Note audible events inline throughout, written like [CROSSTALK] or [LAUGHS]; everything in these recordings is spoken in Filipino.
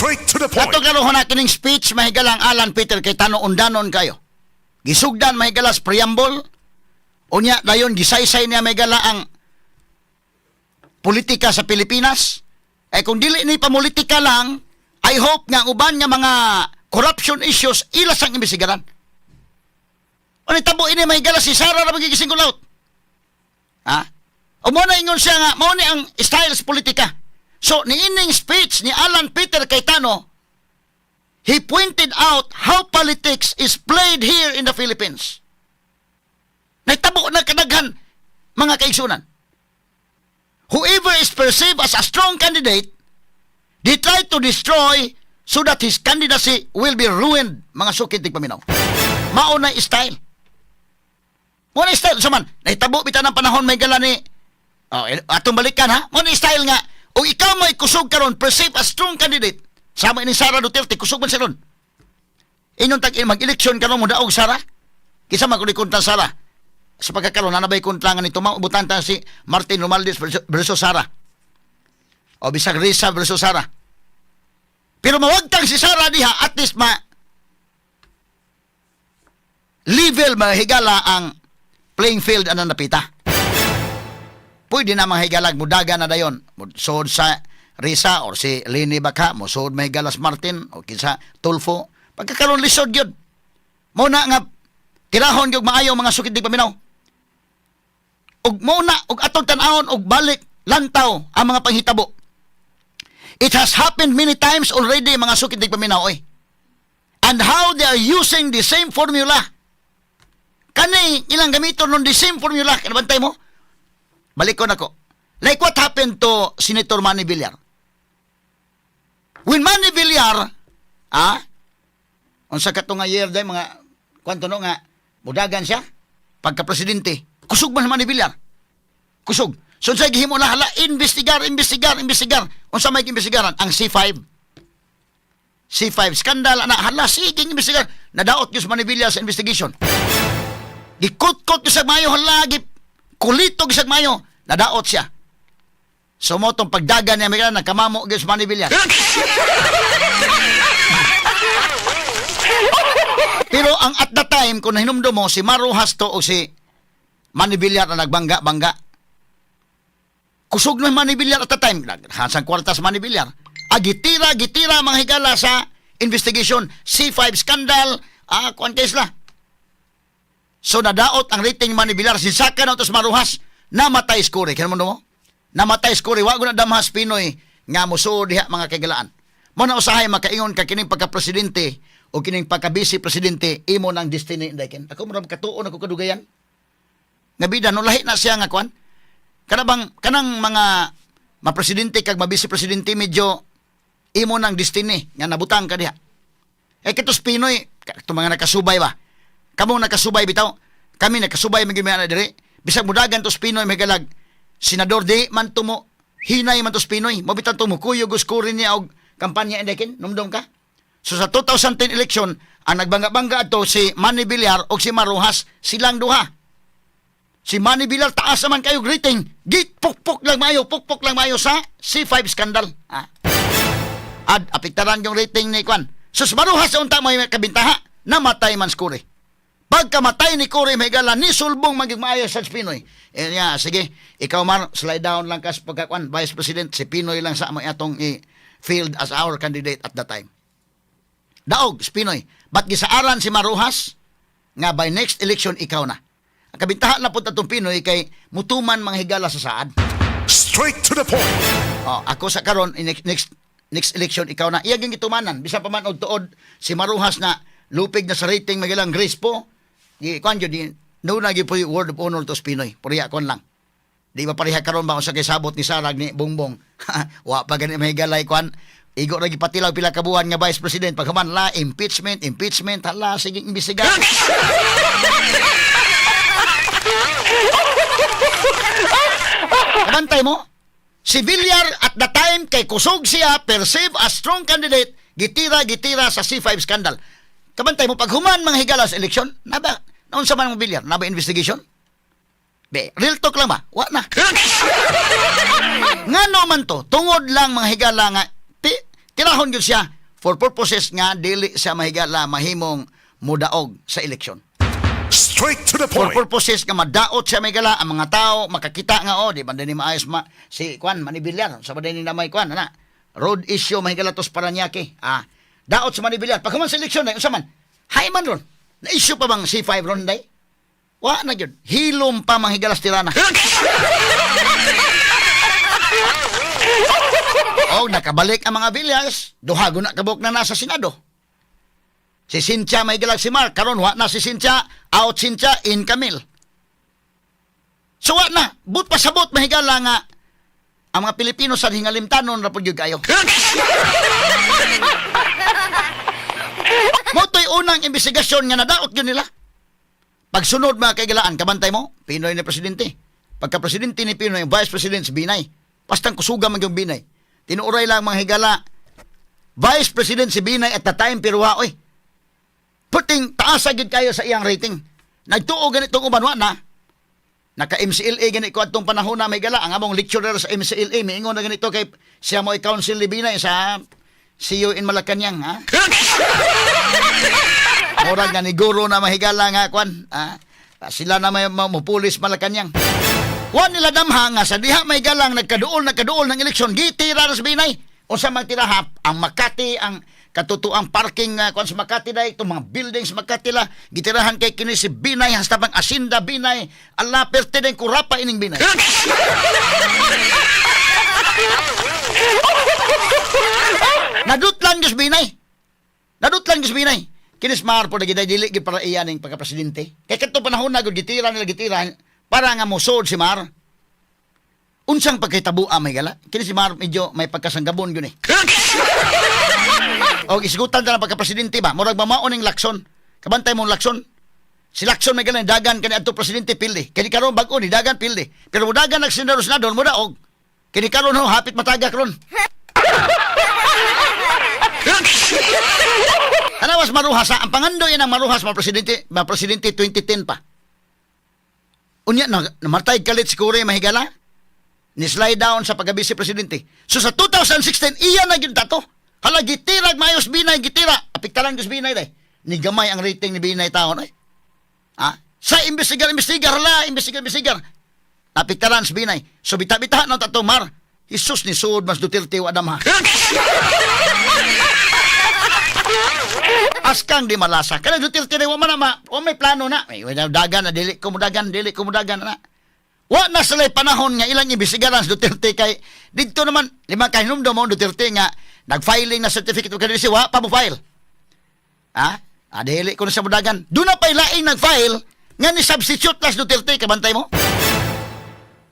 Straight to the point. Ato karon na kining speech mahigalang Alan Peter kay tanong undanon kayo. Gisugdan mahigalas preamble. Unya dayon gisaysay niya mahigala ang politika sa Pilipinas. Eh kung dili ni pamulitika lang, I hope nga uban nga mga corruption issues ilas ang imbestigaran. Ano tabo ini mahigala si Sara na magigising kulot. Ha? O mo na ingon siya nga, mo ni ang styles politika. So, ni ining speech ni Alan Peter Cayetano, he pointed out how politics is played here in the Philippines. Naitabo na kadaghan mga kaigsunan. Whoever is perceived as a strong candidate, they try to destroy so that his candidacy will be ruined, mga sukit ng paminaw. Mauna style. Muna style sa man. Nahitabo bita ng panahon may gala ni Oh, eh, atong balikan ha. Muna style nga. O ikaw may kusog karon perceive as strong candidate. Sama ni Sara Duterte kusog man siya ron. Inyong tag mag-eleksyon karon mo daog Sara. Kisa kung kontra Sara. Sa pagkakaroon na nabay kontra nga nito maubutan ta si Martin Romualdez versus, versus Sara. O bisag Risa versus Sara. Pero mawagtang si Sara diha at least ma level mahigala ang playing field ano napita. Pwede na mga higalag mudaga na dayon. Sod sa Risa or si Lini Baka, mo sod may Galas Martin o kinsa Tulfo. Pagkakaroon lisod yun. Muna nga tirahon yung maayo mga sukid di paminaw. ug muna ug atong tan-awon ug balik lantaw ang mga panghitabo. It has happened many times already mga sukid di paminaw oy. And how they are using the same formula. Kani ilang gamiton nun the same formula. Kanabantay mo? Balik ko na ko. Like what happened to Senator Manny Villar? When Manny Villar, ah, unsa ka nga year day mga kwanto no nga mudagan siya pagka presidente. Kusog man Manny Villar. Kusog. So sa gihimo na hala investigar, investigar, investigar. Unsa may investigaran? Ang C5. C5 skandal na hala sige investigar. Nadaot gyud Manny Villar sa investigation. Gikut-kot gyud sa mayo hala gi kulito gyud sa mayo. Nadaot siya. So mo tong pagdagan niya mga nakamamo gyud sa Manny Villar. [LAUGHS] Pero ang at the time, kung nahinumdo mo, si Maru Hasto o si Manny Villar na nagbangga-bangga, kusog na Manny Villar at the time, hansang kwarta sa Manny Villar, agitira, gitira mga higala sa investigation, C5 scandal, ah, kuan case la. So nadaot ang rating ni Manny Villar, sinsaka na ito sa Maruhas, namatay skore. Kaya mo mo? Namatay skore, wag na damhas Pinoy, nga muso diha mga kagalaan. Mo na usahay makaingon ka kining pagka-presidente o kining pagka-vice presidente imo ng destiny inday Ako mo katuon ako kadugayan. Nga bida no lahi na siya nga kwan. Kanabang kanang mga mapresidente kag mabisi presidente medyo imo ng destiny nga nabutang ka diha. Eh kitos Pinoy, ito mga nakasubay ba? Kamo nakasubay bitaw. Kami nakasubay mga gimana dire. Bisag mudagan tos Pinoy may galag. Senador di man tumo hinay man tos Pinoy. Mabitaw tumo kuyo guskurin niya og kampanya indekin. Numdum ka? So sa 2010 election, ang nagbangga-bangga ato si Manny Villar o si Maruhas, silang duha. Si Manny Villar, taas naman kayo rating. Git, pukpok lang mayo, pukpok lang mayo sa C5 scandal. Ha? Ad, apektaran yung rating ni Kwan. So si Maruhas, unta may kabintaha, namatay man skure. Pagkamatay ni Kore Megala, ni sulbong maging maayo sa Pinoy. Eh, yeah, sige, ikaw man, slide down lang kas pagkakwan, Vice President, si Pinoy lang sa may atong i-field as our candidate at that time. Daog, Spinoy. Ba't gisaaran si Maruhas? Nga by next election, ikaw na. Ang kabintahan na po tatong Pinoy kay mutuman mga higala sa saad. Straight to the point. Oh, ako sa karon in next next next election ikaw na. Iya gyud gitumanan. Bisa pa man og tuod si Maruhas na lupig na sa rating magilang Grace po. Di kwan gyud di no na gyud word of honor to Pinoy. Puriya kon lang. Di ba pareha karon ba sa kisabot ni Sarag ni Bongbong? [LAUGHS] Wa pa gani mahigalay kwan. Igo ra gipatilaw pila ka buwan nga Vice President pagkaman la impeachment, impeachment, hala sige imbestiga. Kabantay [LAUGHS] mo? Si Villar at the time kay kusog siya perceive as strong candidate gitira gitira sa C5 scandal. Kabantay mo pag human mga higala sa eleksyon, naba naon sa man ang Villar, naba investigation? Be, real talk lang ba? Wa na. [LAUGHS] nga no man to, tungod lang mga higala nga ti, Tirahon gyud siya for purposes nga dili sa mahigala mahimong mudaog sa eleksyon. Straight to the For point. purposes nga madaot siya may gala ang mga tao makakita nga oh di ba ni maayos ma si kwan manibilyar sa ba ni na may kwan ana road issue mahigala tos Paranaque ah daot sa manibilyar pag human sa eleksyon na usaman hay man ron na issue pa bang C5 ron day wa na gyud hilom pa manghigalas tirana [LAUGHS] oh nakabalik ang mga Villas duhago na kabuk na nasa Senado Si Cynthia may galag si Mark. Karon wa na si Cynthia. Out Cynthia, in Camille. So wa na. But pasabot mahigala nga ang mga Pilipino sa hingalimtanon ra pud gyud kayo. Mo to'y unang investigasyon nga nadaot gyud nila. Pagsunod mga kaigalaan, kabantay mo, Pinoy ni Presidente. Pagka Presidente ni Pinoy, Vice President si Binay. Pastang kusuga man yung Binay. Tinuuray lang mga higala. Vice President si Binay at the time pero wa, oy, puting taas agad kayo sa iyang rating. Nagtuo ganitong ubanwa na. Naka MCLA ganit ko atong panahon na may gala ang among lecturer sa MCLA miingon na ganito kay siya mo council ni Binay sa CU in Malacanang ha. [LAUGHS] Murag nga ni guro na mahigala nga kwan. Ah, sila na may mamupulis Malacanang. Wa nila damha nga sa diha may galang nagkaduol nagkaduol ng eleksyon gitira ra sa Binay. Unsa man tirahap ang Makati ang katutuang parking uh, kung sa Makati dai itong mga buildings Makati la gitirahan kay kini si Binay hasta pang asinda Binay ala perte den kurapa ining Binay. Nadut lang Diyos Binay. Nadut lang Diyos Binay. Kinis mahar po na giday dili gid para iyan ning pagka-presidente. Kay kadto panahon na gud gitira nila gitira para nga musod si Mar. Unsang pagkahitabo may gala. Kini si Mar medyo may pagkasanggabon gyud eh. O isgutan ta na pagka-presidente ba? Murag mamaon ning lakson. Kabantay mo lakson. Si Lakson may galang dagan kani adto presidente pildi. Kini karon bag-o ni dagan pildi. Pero mo dagan nagsenador na doon mo daog. Kini karon ho hapit matagak ron. [LAUGHS] Ano was maruhas ha? Ang pangandoy ng maruhas mga presidente, mga presidente 2010 pa. Unya na namatay kalit si Kore mahigala. Ni slide down sa pagka-vice presidente. So sa 2016 iya na gyud tato. Hala gitirag mayos binay gitira. Apikta lang Diyos binay day. Ni gamay ang rating ni binay taon ay. Ha? Sa investigar investigar hala, investigar investigar. Napiktaran si binay. So bita-bita na tato mar. Jesus ni Sud mas Duterte wa adam ha. [LAUGHS] Askang di malasa. Kana Duterte na wa man ma, wa may plano na. May dagan na dili ko mudagan, dili ko mudagan na. Wa na sila panahon nga ilang ibisigaran sa Duterte kay dito naman lima kay hinumdum mo Duterte nga nag-filing na certificate of candidacy wa pa mo file. Ha? Ah, ko na sa mudagan. Do na pay laing nag-file nga ni substitute las Duterte kabantay mo.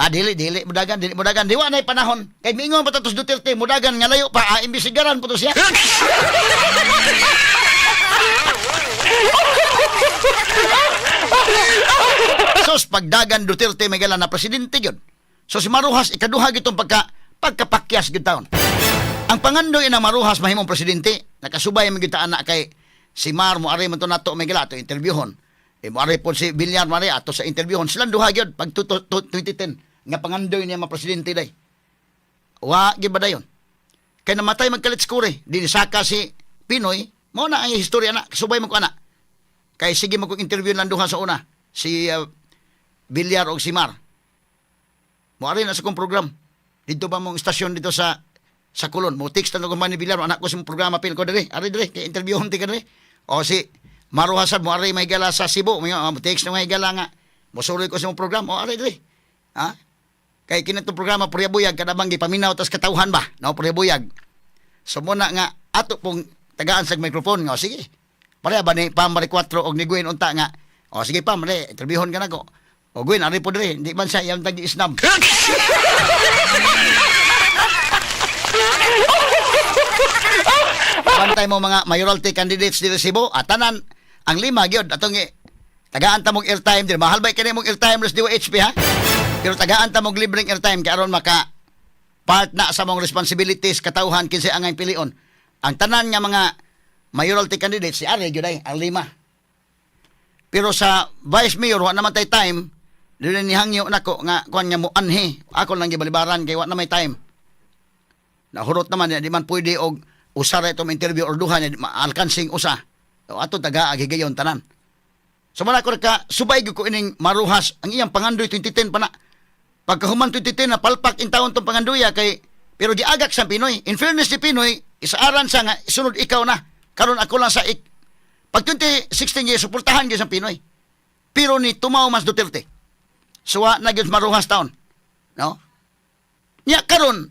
Ah, dili, dili, mudagan, dili, mudagan. Di wa na panahon. Kay mingon pa tatos Duterte, mudagan nga layo pa, ah, imbisigaran po to siya. Sos pagdagan Duterte may na presidente gyud. So si Maruhas ikaduha gitong pagka pagkapakyas gyud taon. Ang pangandoy na Maruhas mahimong presidente nakasubay man gyud ta anak kay si Mar mo ari man to nato may gala to interviewon. E mo po si Villar Mare ato sa interviewon silang duha gyud pag tu- tu- tu- 2010 nga pangandoy niya mga presidente day. Wa gyud ba dayon? Kay namatay magkalit skure, di saka si Pinoy, mo na ang istorya na, kasubay mo ko ana. Kay sige mo kong interview lang duha sa una. Si uh, Villar o si Mar. Moari na sa kong program. Dito ba mong istasyon dito sa sa Kulon. Mo text na man ni anak ko sa program apil ko dere. Ari dere, kay interview hunti ka dere. O si Maru Hasad, mo ari may gala sa Cebu. May uh, text na may gala nga. Mosuroy ko sa mong program. O ari dere. Ha? Kay kinitong programa Puryabuyag, kadabang gipaminaw tas katauhan ba? No, Puryabuyag. So muna nga, ato pong tagaan sa microphone nga, o sige. Pareha ba ni Pam Mari 4 og ni Gwen unta nga. O sige Pam, re, interviewon ka na ko. O Gwen, ari po dire, hindi man siya yung tagi [LAUGHS] Bantay mo mga mayoralty candidates dito Cebu, at tanan, ang lima gyud atong tagaan ta mong airtime din. Mahal ba kini mong airtime res diwa HP ha? Pero tagaan ta mong libreng airtime kay aron maka part na sa mong responsibilities katauhan kinsa angay pilion. Ang tanan nga mga mayoralty candidates si Ari gyud ang lima. Pero sa vice mayor wa naman tay time dili ni hangyo nako nga kuan nga mo anhi. Ako lang gibalibaran kay wa na may time. Nahurot naman di man pwede og usa ra itong interview or duha niya maalkansing usa. O ato taga agigayon tanan. So man ako ka subay ko ining maruhas ang iyang pangandoy 2010 pa na. Pagkahuman 2010 na palpak in taon tong pangandoya kay pero giagak sa Pinoy. In fairness ni Pinoy, isaaran sa nga sunod ikaw na. Karon ako lang sa ik pag 2016 years, suportahan gyud sa Pinoy. Pero ni tumaw mas Duterte. Suwa na gyud maruhas taon. No? Nya karon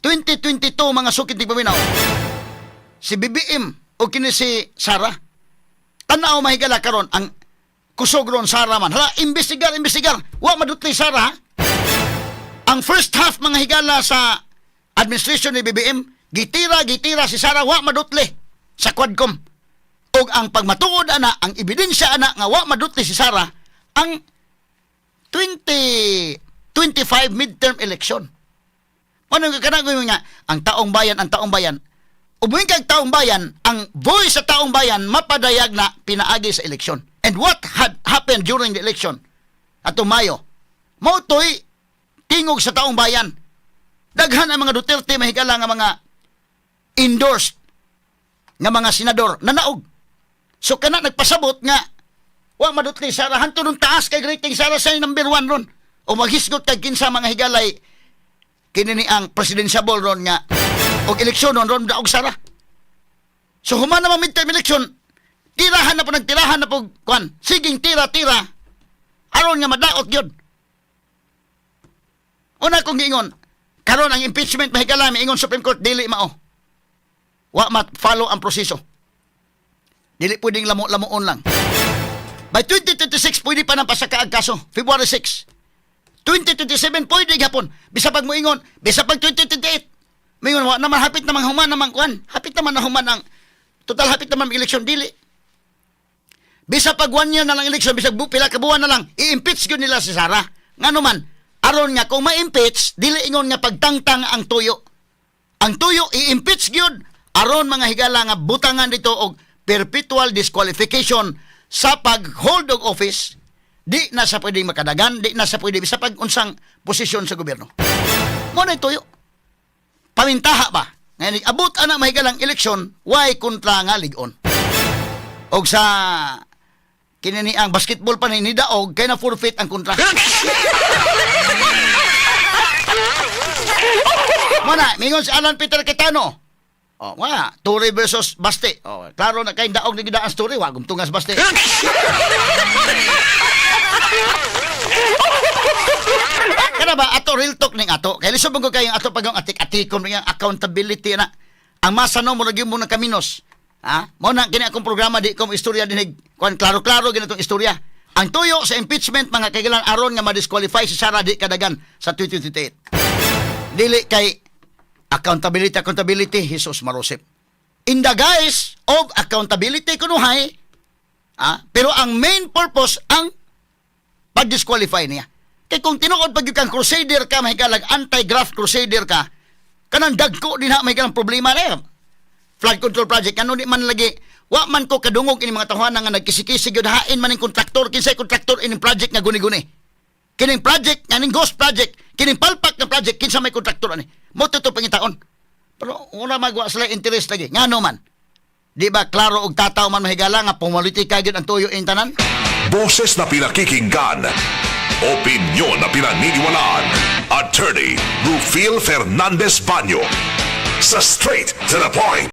2022 mga sukit ni paminaw. Si BBM o kini si Sara. Tanaw mahigala karon ang kusog ron Sara man. Hala, investigar, investigar. Wa madutli Sara. Ang first half mga higala sa administration ni BBM, gitira, gitira si Sara, wa madutli sa Quadcom. Og ang pagmatuod ana, ang ebidensya ana nga wa madutli si Sara, ang 2025 midterm election. Ano nga kana ko nga ang taong bayan ang taong bayan. Umuing kag taong bayan, ang voice sa taong bayan mapadayag na pinaagi sa eleksyon. And what had happened during the election? Ato Mayo. Mao toy tingog sa taong bayan. Daghan ang mga Duterte mahigala nga mga endorsed nga mga senador na naog. So kana nagpasabot nga wa madutli Sara hanto nung taas kay rating sa number one ron. O maghisgot kag kinsa mga higalay kini ni ang presidential ron nga og eleksyon ron ron daog Sara. So human naman midterm election, tirahan na po nagtirahan na po kwan. Siging tira-tira. Aron nga madaot gyud. Una kong giingon, karon ang impeachment mahigala ingon Supreme Court dili mao. Wa mat follow ang proseso. Dili pwedeng lamo-lamuon lang. By 2026 pwede pa nang pasaka ang kaso, February 6. 2027 pwede gapon. Bisa pag moingon, bisa pag 2028. Moingon wa naman hapit naman human naman kuan. Hapit naman na human ang total hapit naman ang eleksyon dili. Bisa pag one year na lang eleksyon, bisa pila ka buwan na lang, i-impeach gyud nila si Sara. Ngano man, aron nga kung ma-impeach, dili ingon nga pagtangtang ang tuyo. Ang tuyo i-impeach gyud aron mga higala nga butangan dito og perpetual disqualification sa pag-hold og office di na sa pwedeng makadagan, di na sa pwede sa pag-unsang posisyon sa gobyerno. Mo na tuyo. Pamintaha ba? Ngayon, abot ana mahigalang eleksyon, why kontra nga ligon. Og sa kinini ang basketball pa ni Daog, kay na forfeit ang kontra. [LAUGHS] Muna, mingon si Alan Peter Quetano. Oh, wala. Turi versus Baste. Oh, klaro na kay daog ni gidaan story, wa gumtungas Baste. [LAUGHS] Kana ba ato real talk ning ato? Kay lisod ko kayo ato pagong atik-atikon ning accountability na. Ang masano mo lagi mo ng kaminos. Ha? Mo na kini akong programa di ko mo istorya dinig. Kuan klaro-klaro gini itong istorya. Ang tuyo sa impeachment mga kailan aron nga ma-disqualify si Sara di kadagan sa 2028. Dili kay accountability accountability Jesus marosip. In the guise of accountability kunuhay, ah, pero ang main purpose ang pag-disqualify niya. Kay kung tinuod pag kang crusader ka, mahikalag anti-graft crusader ka, kanang dagko din ha, mahikalang problema na yan. Flood control project, ano di man lagi, wa man ko kadungog ini mga tahanan nga nagkisikisig yun, hain man yung kontraktor, kinsay kontraktor ining project nga guni-guni. Kining project, nga ning ghost project, kining palpak nga project, kinsa may kontraktor ani. Mo to pangitaon. Pero una magwa sila interest lagi. Nga man. Di ba klaro og tataw man mahigala nga pumalutika gyud ang tuyo in tanan? Boses na pinakikinggan. Opinyon na pinaniniwalaan. Attorney Rufil Fernandez Banyo. Sa straight to the point.